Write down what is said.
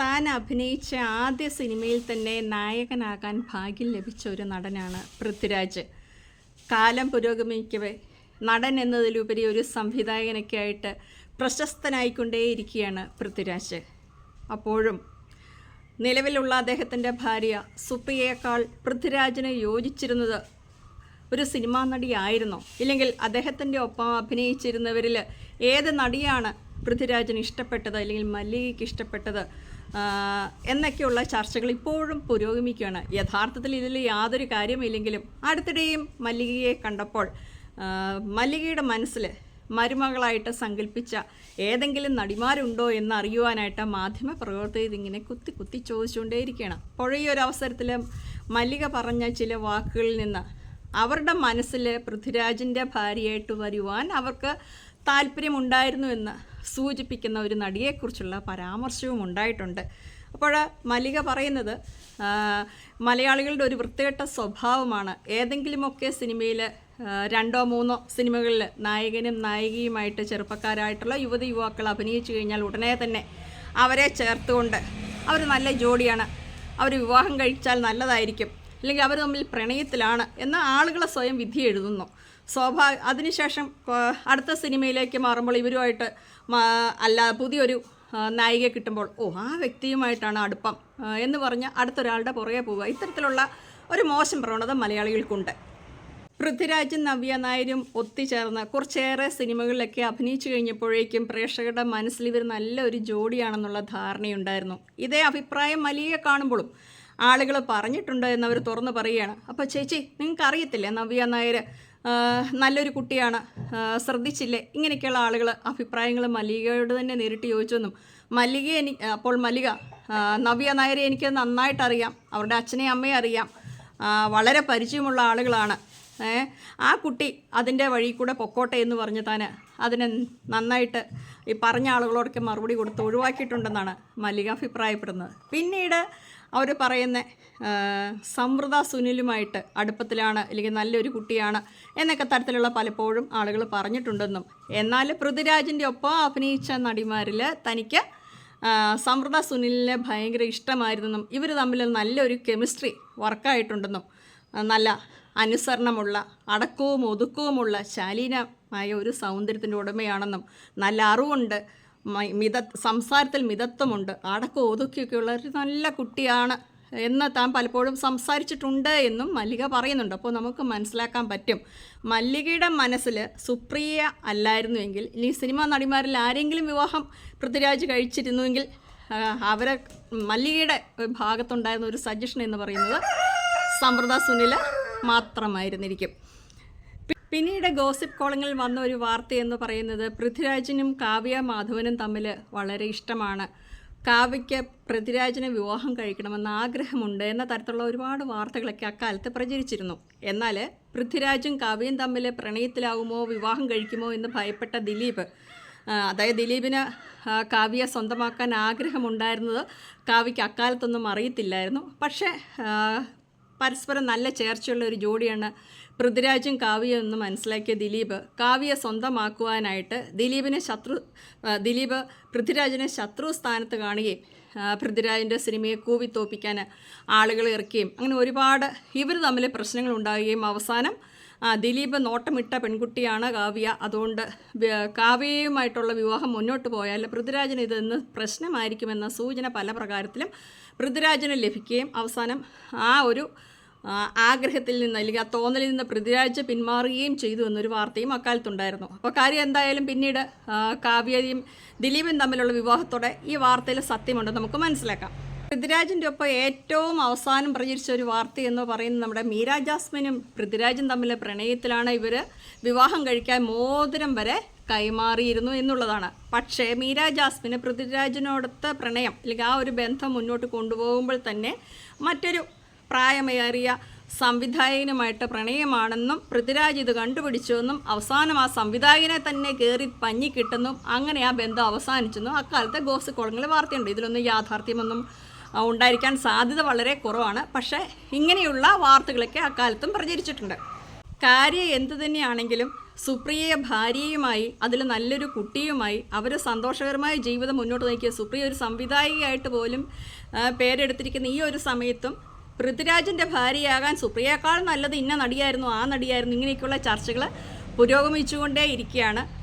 താൻ അഭിനയിച്ച ആദ്യ സിനിമയിൽ തന്നെ നായകനാകാൻ ഭാഗ്യം ലഭിച്ച ഒരു നടനാണ് പൃഥ്വിരാജ്. കാലം പുരോഗമിക്കവേ നടൻ എന്നതിലുപരി ഒരു സംവിധായകനൊക്കെ ആയിട്ട് പ്രശസ്തനായിക്കൊണ്ടേയിരിക്കുകയാണ് പൃഥ്വിരാജ്. അപ്പോഴും നിലവിലുള്ള അദ്ദേഹത്തിന്റെ ഭാര്യ സുപ്രിയേക്കാൾ പൃഥ്വിരാജിന് യോജിച്ചിരുന്നത് ഒരു സിനിമാ നടിയായിരുന്നോ. ഇല്ലെങ്കിൽ അദ്ദേഹത്തിന്റെ ഒപ്പം അഭിനയിച്ചിരുന്നവരിൽ ഏത് നടിയാണ് പൃഥ്വിരാജിന് ഇഷ്ടപ്പെട്ടത്? അല്ലെങ്കിൽ മല്ലികയ്ക്ക് ഇഷ്ടപ്പെട്ടത്? എന്നൊക്കെയുള്ള ചർച്ചകൾ ഇപ്പോഴും പുരോഗമിക്കുകയാണ്. യഥാർത്ഥത്തിൽ ഇതിൽ യാതൊരു കാര്യമില്ലെങ്കിലും അടുത്തിടെയും മല്ലികയെ കണ്ടപ്പോൾ മല്ലികയുടെ മനസ്സിൽ മരുമകളായിട്ട് സങ്കല്പിച്ച ഏതെങ്കിലും നടിമാരുണ്ടോ എന്ന് അറിയുവാനായിട്ട് മാധ്യമ പ്രവർത്തകർ ഇങ്ങനെ കുത്തി കുത്തി ചോദിച്ചുകൊണ്ടേയിരിക്കുകയാണ്. അപ്പോൾ ഈ ഒരു അവസരത്തിൽ മല്ലിക പറഞ്ഞ ചില വാക്കുകളിൽ നിന്ന് അവരുടെ മനസ്സിൽ പൃഥ്വിരാജിന്റെ ഭാര്യയായിട്ട് വരുവാൻ അവർക്ക് താല്പര്യമുണ്ടായിരുന്നു എന്ന് സൂചിപ്പിക്കുന്ന ഒരു നടിയെക്കുറിച്ചുള്ള പരാമർശവും ഉണ്ടായിട്ടുണ്ട്. അപ്പോൾ മലിക പറയുന്നത് മലയാളികളുടെ ഒരു വൃത്തികെട്ട സ്വഭാവമാണ്. ഏതെങ്കിലുമൊക്കെ സിനിമയിൽ രണ്ടോ മൂന്നോ സിനിമകളിൽ നായകനും നായികയുമായിട്ട് ചെറുപ്പക്കാരായിട്ടുള്ള യുവതി യുവാക്കൾ അഭിനയിച്ചു കഴിഞ്ഞാൽ ഉടനെ തന്നെ അവരെ ചേർത്തുകൊണ്ട് അവർ നല്ല ജോഡിയാണ്. അവർ വിവാഹം കഴിച്ചാൽ നല്ലതായിരിക്കും. അല്ലെങ്കിൽ അവർ തമ്മിൽ പ്രണയത്തിലാണ് എന്ന് ആളുകളെ സ്വയം വിധി എഴുതുന്നു. സ്വാഭാവിക അതിനുശേഷം അടുത്ത സിനിമയിലേക്ക് മാറുമ്പോൾ ഇവരുമായിട്ട് അല്ല പുതിയൊരു നായിക കിട്ടുമ്പോൾ ഓ ആ വ്യക്തിയുമായിട്ടാണ് അടുപ്പം എന്ന് പറഞ്ഞ് അടുത്തൊരാളുടെ പുറകെ പോവുക. ഇത്തരത്തിലുള്ള ഒരു മോശം പ്രവണത മലയാളികൾക്കുണ്ട്. പൃഥ്വിരാജും നവ്യ നായരും ഒത്തുചേർന്ന് കുറച്ചേറെ സിനിമകളിലൊക്കെ അഭിനയിച്ചു കഴിഞ്ഞപ്പോഴേക്കും പ്രേക്ഷകരുടെ മനസ്സിൽ ഇവർ നല്ലൊരു ജോഡിയാണെന്നുള്ള ധാരണയുണ്ടായിരുന്നു. ഇതേ അഭിപ്രായം മലിയെ കാണുമ്പോഴും ആളുകൾ പറഞ്ഞിട്ടുണ്ട് എന്നവർ തുറന്ന് പറയുകയാണ്. അപ്പോൾ ചേച്ചി നിങ്ങൾക്ക് അറിയത്തില്ലേ നവ്യ നായർ നല്ലൊരു കുട്ടിയാണ് ശ്രദ്ധിച്ചില്ലേ? ഇങ്ങനെയൊക്കെയുള്ള ആളുകൾ അഭിപ്രായങ്ങൾ മല്ലികയോട് തന്നെ നേരിട്ട് ചോദിച്ചെന്നും മല്ലിക എനി അപ്പോൾ മല്ലിക നവ്യ നായരെ എനിക്ക് നന്നായിട്ട് അറിയാം അവരുടെ അച്ഛനെയും അമ്മയും അറിയാം വളരെ പരിചയമുള്ള ആളുകളാണ്. ആ കുട്ടി അതിന്റെ വഴി കൂടെ പൊക്കോട്ടെ എന്ന് പറഞ്ഞ് താൻ അതിനെ നന്നായിട്ട് ഈ പറഞ്ഞ ആളുകളോടൊക്കെ മറുപടി കൊടുത്ത് ഒഴിവാക്കിയിട്ടുണ്ടെന്നാണ് മല്ലിക അഭിപ്രായപ്പെടുന്നത് പിന്നീട് അവർ പറയുന്ന സമൃദ്ധ സുനിലുമായിട്ട് അടുപ്പത്തിലാണ് അല്ലെങ്കിൽ നല്ലൊരു കുട്ടിയാണ് എന്നൊക്കെ തരത്തിലുള്ള പലപ്പോഴും ആളുകൾ പറഞ്ഞിട്ടുണ്ടെന്നും. എന്നാൽ പൃഥ്വിരാജിന്റെ ഒപ്പം അഭിനയിച്ച നടിമാരിൽ തനിക്ക് സമൃദ്ധ സുനിലിനെ ഭയങ്കര ഇഷ്ടമായിരുന്നെന്നും ഇവർ തമ്മിൽ നല്ലൊരു കെമിസ്ട്രി വർക്കായിട്ടുണ്ടെന്നും നല്ല അനുസരണമുള്ള അടക്കവും ഒതുക്കവുമുള്ള ശാലീനമായ ഒരു സൗന്ദര്യത്തിന്റെ ഉടമയാണെന്നും നല്ല അറിവുണ്ട് മിത സംസാരത്തിൽ മിതത്വമുണ്ട് അടക്കവും ഒതുക്കിയൊക്കെയുള്ള ഒരു നല്ല കുട്ടിയാണ് എന്ന് താൻ പലപ്പോഴും സംസാരിച്ചിട്ടുണ്ട് എന്നും മല്ലിക പറയുന്നുണ്ട്. അപ്പോൾ നമുക്ക് മനസ്സിലാക്കാൻ പറ്റും. മല്ലികയുടെ മനസ്സിൽ സുപ്രിയ അല്ലായിരുന്നുവെങ്കിൽ ഇനി സിനിമാ നടിമാരിൽ ആരെങ്കിലും വിവാഹം പൃഥ്വിരാജ് കഴിച്ചിരുന്നുവെങ്കിൽ അവരെ മല്ലികയുടെ ഭാഗത്തുണ്ടായിരുന്ന ഒരു സജഷൻ എന്ന് പറയുന്നത് സമൃദ്ധ സുനിൽ മാത്രമായിരുന്നിരിക്കും. പിന്നീട് ഗോസിപ്പ് കോളങ്ങളിൽ വന്ന ഒരു വാർത്തയെന്ന് പറയുന്നത് പൃഥ്വിരാജിനും കാവ്യ മാധവനും തമ്മിൽ വളരെ ഇഷ്ടമാണ്. കാവ്യയ്ക്ക് പൃഥ്വിരാജിനെ വിവാഹം കഴിക്കണമെന്ന് ആഗ്രഹമുണ്ട് എന്ന തരത്തിലുള്ള ഒരുപാട് വാർത്തകളൊക്കെ അക്കാലത്ത് പ്രചരിച്ചിരുന്നു. എന്നാൽ പൃഥ്വിരാജും കാവ്യയും തമ്മിൽ പ്രണയത്തിലാവുമോ വിവാഹം കഴിക്കുമോ എന്ന് ഭയപ്പെട്ട ദിലീപ് അതായത് ദിലീപിന് കാവ്യ സ്വന്തമാക്കാൻ ആഗ്രഹമുണ്ടായിരുന്നത് കാവ്യയ്ക്ക് അക്കാലത്തൊന്നും അറിയത്തില്ലായിരുന്നു. പക്ഷേ പരസ്പരം നല്ല ചേർച്ചയുള്ള ഒരു ജോഡിയാണ് പൃഥ്വിരാജും കാവ്യ എന്ന് മനസ്സിലാക്കിയ ദിലീപ്. കാവ്യ സ്വന്തമാക്കുവാനായിട്ട് ദിലീപിനെ ശത്രു ദിലീപ് പൃഥ്വിരാജിനെ ശത്രു സ്ഥാനത്ത് കാണുകയും പൃഥ്വിരാജിന്റെ സിനിമയെ കൂവി തോപ്പിക്കാൻ ആളുകൾ ഇറക്കുകയും അങ്ങനെ ഒരുപാട് ഇവർ തമ്മിൽ പ്രശ്നങ്ങൾ ഉണ്ടാകുകയും അവസാനം ദിലീപ് നോട്ടമിട്ട പെൺകുട്ടിയാണ് കാവ്യ. അതുകൊണ്ട് കാവ്യയുമായിട്ടുള്ള വിവാഹം മുന്നോട്ട് പോയാൽ പൃഥ്വിരാജിന് ഇതെന്ന് പ്രശ്നമായിരിക്കുമെന്ന സൂചന പല പ്രകാരത്തിലും പൃഥ്വിരാജിന് ലഭിക്കുകയും അവസാനം ആ ഒരു ആഗ്രഹത്തിൽ നിന്ന് അല്ലെങ്കിൽ ആ തോന്നലിൽ നിന്ന് പൃഥ്വിരാജ് പിന്മാറുകയും ചെയ്തു എന്നൊരു വാർത്തയും അക്കാലത്തുണ്ടായിരുന്നു. അപ്പോൾ കാര്യം എന്തായാലും പിന്നീട് കാവ്യയും ദിലീപും തമ്മിലുള്ള വിവാഹത്തോടെ ഈ വാർത്തയിൽ സത്യമുണ്ടെന്ന് നമുക്ക് മനസ്സിലാക്കാം. പൃഥ്വിരാജിന്റെ ഒപ്പം ഏറ്റവും അവസാനം പ്രചരിച്ച ഒരു വാർത്ത എന്ന് പറയുന്നത് നമ്മുടെ മീര ജാസ്മിനും പൃഥ്വിരാജും തമ്മിലെ പ്രണയത്തിലാണ് ഇവർ വിവാഹം കഴിക്കാൻ മോതിരം വരെ കൈമാറിയിരുന്നു എന്നുള്ളതാണ്. പക്ഷേ മീര ജാസ്മിന് പൃഥ്വിരാജിനോടൊത്ത പ്രണയം അല്ലെങ്കിൽ ആ ഒരു ബന്ധം മുന്നോട്ട് കൊണ്ടുപോകുമ്പോൾ തന്നെ മറ്റൊരു പ്രായമേറിയ സംവിധായകനുമായിട്ട് പ്രണയമാണെന്നും പൃഥ്വിരാജ് ഇത് കണ്ടുപിടിച്ചുവെന്നും അവസാനം ആ സംവിധായകനെ തന്നെ കയറി പഞ്ഞിക്കിട്ടെന്നും അങ്ങനെ ആ ബന്ധം അവസാനിച്ചെന്നും അക്കാലത്തെ ഗോസ് കോളങ്ങളിൽ വാർത്തയുണ്ട്. ഇതിലൊന്നും യാഥാർത്ഥ്യമൊന്നും ഉണ്ടായിരിക്കാൻ സാധ്യത വളരെ കുറവാണ്. പക്ഷേ ഇങ്ങനെയുള്ള വാർത്തകളൊക്കെ അക്കാലത്തും പ്രചരിച്ചിട്ടുണ്ട്. കാര്യം എന്തു തന്നെയാണെങ്കിലും സുപ്രിയ ഭാര്യയുമായി അതിൽ നല്ലൊരു കുട്ടിയുമായി അവർ സന്തോഷകരമായ ജീവിതം മുന്നോട്ട് നയിക്കുക. സുപ്രിയ ഒരു സംവിധായികയായിട്ട് പോലും പേരെടുത്തിരിക്കുന്ന ഈ ഒരു സമയത്തും പൃഥ്വിരാജിന്റെ ഭാര്യയാകാൻ സുപ്രിയേക്കാൾ നല്ലത് ഇന്ന നടിയായിരുന്നു ആ നടിയായിരുന്നു. ഇങ്ങനെയൊക്കെയുള്ള ചർച്ചകൾ പുരോഗമിച്ചുകൊണ്ടേ ഇരിക്കുകയാണ്